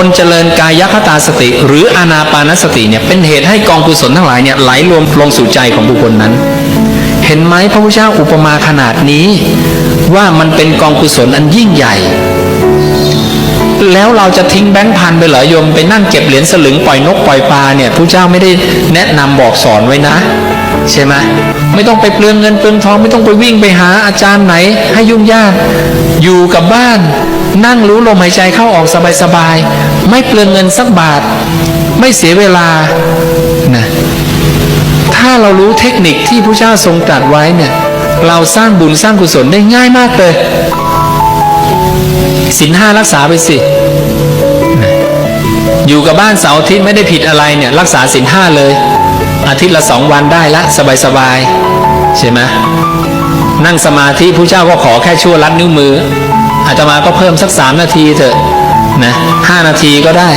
คนเจริญกายคตาสติ หรืออานาปานสติเนี่ยเป็นเหตุให้กองกุศลทั้งหลายเนี่ยไหลรวมลงสู่ใจของบุคคลนั้น เห็นไหมพระพุทธเจ้าอุปมาขนาดนี้ว่ามันเป็นกองกุศลอันยิ่งใหญ่ แล้วเราจะทิ้งแบงค์พันไปเหรอโยมไปนั่งเก็บเหรียญสลึงปล่อยนกปล่อยปลาเนี่ยพระเจ้าไม่ได้แนะนำบอกสอนไว้นะ ใช่ไหมไม่ต้องไปเปลืองเงินเปลืองทอง ไม่ต้องไปวิ่งไปหาอาจารย์ไหน ให้ยุ่งยาก อยู่กับบ้าน นั่งรู้ลมหายใจเข้าออกสบายๆไม่เปลืองเงินสักบาท ไม่เสียเวลานะถ้าเรารู้เทคนิคที่พระเจ้าทรงตรัสไว้เนี่ย เราสร้างบุญสร้างกุศลได้ง่ายมากเลยสินห้ารักษาไปสิ อยู่กับบ้านเสาร์อาทิตย์ไม่ได้ผิดอะไรเนี่ย รักษาสินห้าเลย อาทิตย์ละสองวันได้ละสบายๆใช่ไหมนั่งสมาธิผู้เจ้าก็ขอแค่ชั่วลัดนิ้วมืออาตมาก็เพิ่มสักสามนาทีเถอะนะห้านาทีก็ได้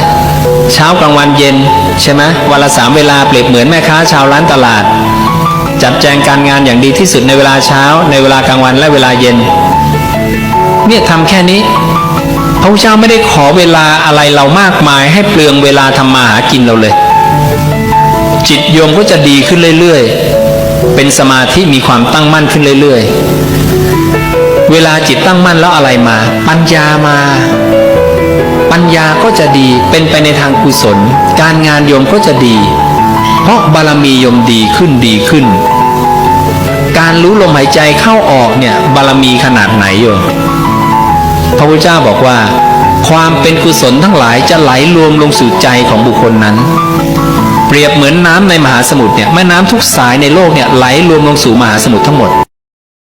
เช้ากลางวันเย็นใช่ไหมวันละสามเวลาเปรียบเหมือนแม่ค้าชาวร้านตลาด จัดแจงการงานอย่างดีที่สุดในเวลาเช้า ในเวลากลางวันและเวลาเย็น เนี่ยทำแค่นี้ พระเจ้าไม่ได้ขอเวลาอะไรเรามากมายให้เปลืองเวลาทำมาหากินเราเลย จิตโยมก็จะดีขึ้นเรื่อยๆ เป็นสมาธิมีความตั้งมั่นขึ้นเรื่อยๆ เวลาจิตตั้งมั่นแล้วอะไรมา ปัญญามา ปัญญาก็จะดีเป็นไปในทางกุศล การงานโยมก็จะดี เพราะบารมีโยมดีขึ้นดีขึ้น การรู้ลมหายใจเข้าออกเนี่ยบารมีขนาดไหนโยมพระพุทธเจ้าบอกว่า ความเป็นกุศลทั้งหลายจะไหลรวมลงสู่ใจของบุคคลนั้น เปรียบเหมือนน้ำในมหาสมุทรเนี่ยแม่น้ำทุกสายในโลกเนี่ยไหลรวมลงสู่มหาสมุทรทั้งหมด